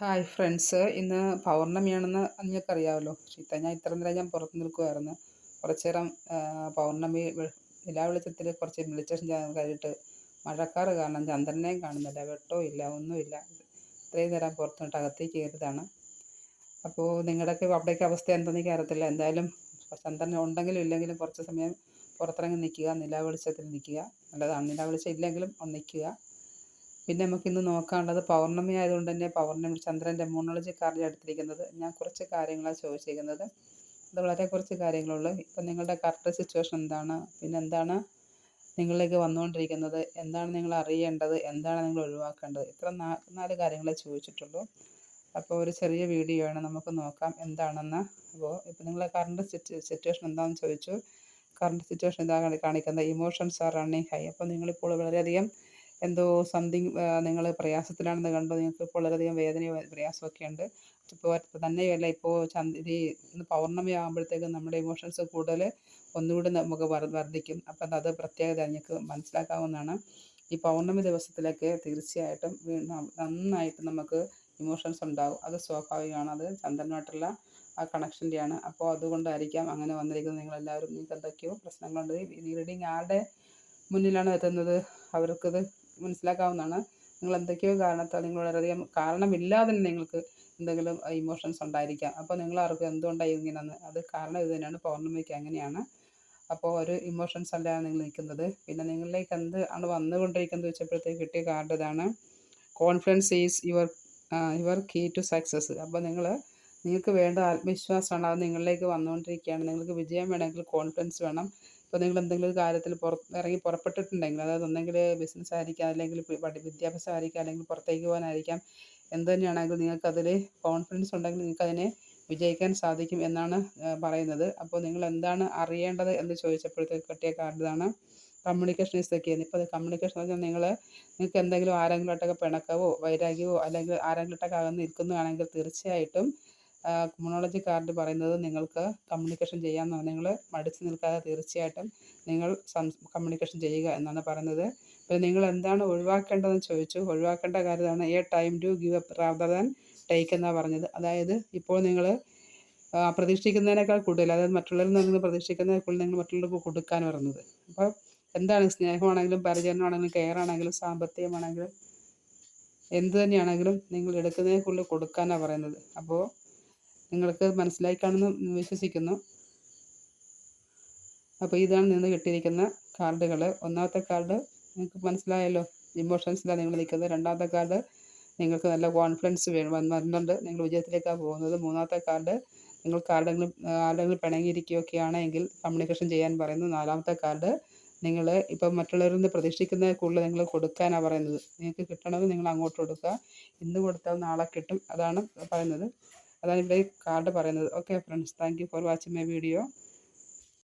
Hi friends ഇന്ന് പൗർണമിയാണെന്ന് നിങ്ങൾക്കറിയാമല്ലോ. ചീത്ത ഞാൻ ഇത്ര നേരം ഞാൻ പുറത്ത് നിൽക്കുമായിരുന്നു കുറച്ചേരം പൗർണമി നിലാ വെളിച്ചത്തിൽ കുറച്ച് വെളിച്ചം കഴിഞ്ഞിട്ട് മഴക്കാറ് കാരണം ചന്ദ്രനെയും കാണുന്നില്ല. വെട്ടവും ഇല്ല ഒന്നുമില്ല. ഇത്രയും നേരം പുറത്ത് നിന്നിട്ട് അകത്തേക്ക് കയറിയതാണ്. അപ്പോൾ നിങ്ങളുടെയൊക്കെ അവിടേക്ക് അവസ്ഥ എന്താണെന്ന് അറിയത്തില്ല. എന്തായാലും ചന്ദ്രൻ ഉണ്ടെങ്കിലും ഇല്ലെങ്കിലും കുറച്ച് സമയം പുറത്തിറങ്ങി നിൽക്കുക. നിലാ വെളിച്ചത്തിൽ നിൽക്കുക. നല്ലതാണ്. നിലാ വെളിച്ചം ഇല്ലെങ്കിലും നിൽക്കുക. പിന്നെ നമുക്കിന്ന് നോക്കാനുള്ളത് പൗർണമി ആയതുകൊണ്ട് തന്നെ പൗർണമി ചന്ദ്രന്റെ മോണോളജി കാർഡിൽ എടുത്തിരിക്കുന്നത്. ഞാൻ കുറച്ച് കാര്യങ്ങളാണ് ചോദിച്ചിരിക്കുന്നത്. അത് വളരെ കുറച്ച് കാര്യങ്ങളുള്ളൂ. ഇപ്പം നിങ്ങളുടെ കറക്റ്റ് സിറ്റുവേഷൻ എന്താണ്? പിന്നെ എന്താണ് നിങ്ങളിലേക്ക് വന്നുകൊണ്ടിരിക്കുന്നത്? എന്താണ് നിങ്ങൾ അറിയേണ്ടത്? എന്താണ് നിങ്ങൾ ഒഴിവാക്കേണ്ടത്? ഇത്ര നാല് കാര്യങ്ങളെ ചോദിച്ചിട്ടുള്ളൂ. അപ്പോൾ ഒരു ചെറിയ വീഡിയോ ആണ്. നമുക്ക് നോക്കാം എന്താണെന്ന്. അപ്പോൾ ഇപ്പം നിങ്ങളെ കറണ്ട് സിറ്റുവേഷൻ എന്താണെന്ന് ചോദിച്ചു. കറണ്ട് സിറ്റുവേഷൻ ഇതാണ് കാണിക്കുന്നത്. ഇമോഷൻസ് ആർ റണ്ണിങ് ഹൈ അപ്പോൾ നിങ്ങളിപ്പോൾ വളരെയധികം എന്തോ സംതിങ് നിങ്ങൾ പ്രയാസത്തിലാണെന്ന് കണ്ടു. നിങ്ങൾക്ക് ഇപ്പോൾ വളരെയധികം വേദനയോ പ്രയാസമൊക്കെ ഉണ്ട്. ഇപ്പോൾ തന്നെയല്ല ഇപ്പോൾ ചന്ദ്രി ഇന്ന് പൗർണമി ആകുമ്പോഴത്തേക്കും നമ്മുടെ ഇമോഷൻസ് കൂടുതൽ ഒന്നുകൂടി നമുക്ക് വർദ്ധിക്കും. അപ്പം അത് പ്രത്യേകത നിങ്ങൾക്ക് മനസ്സിലാക്കാവുന്നതാണ്. ഈ പൗർണമി ദിവസത്തിലൊക്കെ തീർച്ചയായിട്ടും നന്നായിട്ട് നമുക്ക് ഇമോഷൻസ് ഉണ്ടാകും അത് സ്വാഭാവികമാണ്. അത് ചന്ദ്രനുമായിട്ടുള്ള ആ കണക്ഷന്റെയാണ് അപ്പോൾ അതുകൊണ്ടായിരിക്കാം അങ്ങനെ വന്നിരിക്കുന്നത്. നിങ്ങളെല്ലാവരും നിങ്ങൾക്ക് എന്തൊക്കെയോ പ്രശ്നങ്ങളുണ്ട്. ഈ റീഡിങ് ആരുടെ മുന്നിലാണ് എത്തുന്നത്? അവർക്കത് മനസ്സിലാക്കാവുന്നതാണ്. നിങ്ങൾ എന്തൊക്കെയോ കാരണത്താൽ നിങ്ങൾ വളരെയധികം കാരണമില്ലാതെ തന്നെ നിങ്ങൾക്ക് എന്തെങ്കിലും ഇമോഷൻസ് ഉണ്ടായിരിക്കാം. അപ്പോൾ നിങ്ങൾ ആർക്കും എന്തുകൊണ്ടാണ് ഇങ്ങനെയെന്ന്? അത് കാരണം ഇത് തന്നെയാണ്. പൗർണമിക്ക് അങ്ങനെയാണ്. അപ്പോൾ ഒരു ഇമോഷൻസ് അല്ലാതെ നിങ്ങൾ നിൽക്കുന്നത്. പിന്നെ നിങ്ങളിലേക്ക് എന്ത് ആണ് വന്നുകൊണ്ടിരിക്കുന്നത് വെച്ചപ്പോഴത്തേക്ക് കിട്ടിയ കാർഡ് ഇതാണ്. Confidence is your your key to success അപ്പോൾ നിങ്ങൾ നിങ്ങൾക്ക് വേണ്ട ആത്മവിശ്വാസമാണ്. അത് നിങ്ങളിലേക്ക് വന്നുകൊണ്ടിരിക്കുകയാണ്. നിങ്ങൾക്ക് വിജയം വേണമെങ്കിൽ കോൺഫിഡൻസ് വേണം. ഇപ്പോൾ നിങ്ങൾ എന്തെങ്കിലും ഒരു കാര്യത്തിൽ പുറത്ത് ഇറങ്ങി പുറപ്പെട്ടിട്ടുണ്ടെങ്കിൽ അതായത് ഒന്നെങ്കിൽ ബിസിനസ് ആയിരിക്കാം അല്ലെങ്കിൽ വിദ്യാഭ്യാസം ആയിരിക്കാം അല്ലെങ്കിൽ പുറത്തേക്ക് പോകാനായിരിക്കാം എന്ത് തന്നെയാണെങ്കിലും നിങ്ങൾക്കതിൽ കോൺഫിഡൻസ് ഉണ്ടെങ്കിൽ നിങ്ങൾക്കതിനെ വിജയിക്കാൻ സാധിക്കും എന്നാണ് പറയുന്നത്. അപ്പോൾ നിങ്ങൾ എന്താണ് അറിയേണ്ടത് എന്ന് ചോദിച്ചപ്പോഴത്തേക്ക് കിട്ടിയ കാർഡാണ് കമ്മ്യൂണിക്കേഷൻ ഈസ് ദ ഇപ്പോൾ കമ്മ്യൂണിക്കേഷൻ എന്ന് പറഞ്ഞാൽ നിങ്ങൾ നിങ്ങൾക്ക് എന്തെങ്കിലും ആരെങ്കിലും ഒട്ടൊക്കെ പിണക്കവോ വൈരാഗ്യമോ അല്ലെങ്കിൽ ആരെങ്കിലുമായിട്ടൊക്കെ അകന്ന് നിൽക്കുന്നതാണെങ്കിൽ തീർച്ചയായിട്ടും കുമോണോളജി കാർഡ് പറയുന്നത് നിങ്ങൾക്ക് കമ്മ്യൂണിക്കേഷൻ ചെയ്യാമെന്നാണ് നിങ്ങൾ മടിച്ചു നിൽക്കാതെ തീർച്ചയായിട്ടും നിങ്ങൾ കമ്മ്യൂണിക്കേഷൻ ചെയ്യുക എന്നാണ് പറയുന്നത്. പിന്നെ നിങ്ങൾ എന്താണ് ഒഴിവാക്കേണ്ടതെന്ന് ചോദിച്ചു. ഒഴിവാക്കേണ്ട കാര്യമാണ് a time to give up rather than take എന്നാണ് പറഞ്ഞത്. അതായത് ഇപ്പോൾ നിങ്ങൾ പ്രതീക്ഷിക്കുന്നതിനേക്കാൾ കൂടുതൽ അതായത് മറ്റുള്ളവരിൽ നിന്ന് പ്രതീക്ഷിക്കുന്നതിനേക്കാൾ കൂടുതൽ നിങ്ങൾ മറ്റുള്ളവർക്ക് കൊടുക്കാൻ പറയുന്നത്. അപ്പോൾ എന്താണ് സ്നേഹമാണെങ്കിലും പരിചരണമാണെങ്കിലും കെയർ ആണെങ്കിലും സാമ്പത്തികമാണെങ്കിലും എന്ത് തന്നെയാണെങ്കിലും നിങ്ങൾ എടുക്കുന്നതിനെ കൂടുതൽ കൊടുക്കാനാണ് പറയുന്നത്. അപ്പോൾ നിങ്ങൾക്ക് മനസ്സിലായി കാണുമെന്ന് വിശ്വസിക്കുന്നു. അപ്പോൾ ഇതാണ് നിന്ന് കിട്ടിയിരിക്കുന്ന കാർഡുകൾ ഒന്നാമത്തെ കാർഡ് നിങ്ങൾക്ക് മനസ്സിലായല്ലോ ഇമോഷൻസിലാണ് നിങ്ങൾ നിൽക്കുന്നത്. രണ്ടാമത്തെ കാർഡ് നിങ്ങൾക്ക് നല്ല കോൺഫിഡൻസ് വേണം വന്നിട്ടുണ്ട്. നിങ്ങൾ വിജയത്തിലേക്കാണ് പോകുന്നത്. മൂന്നാമത്തെ കാർഡ് നിങ്ങൾ ആരുടെങ്കിലും ആരുടെങ്കിലും പിണങ്ങിയിരിക്കുകയൊക്കെ ആണെങ്കിൽ കമ്മ്യൂണിക്കേഷൻ ചെയ്യാൻ പറയുന്നു നാലാമത്തെ കാർഡ് നിങ്ങൾ ഇപ്പം മറ്റുള്ളവരിൽ നിന്ന് പ്രതീക്ഷിക്കുന്ന കൂടുതൽ നിങ്ങൾ കൊടുക്കാനാണ് പറയുന്നത്. നിങ്ങൾക്ക് കിട്ടണമെങ്കിൽ നിങ്ങൾ അങ്ങോട്ട് കൊടുക്കുക. ഇന്ന് കൊടുത്താൽ നാളെ കിട്ടും. അതാണ് പറയുന്നത്. അതാണ് ഇവിടെ കാർഡ് പറയുന്നത്. Okay friends thank for watching my video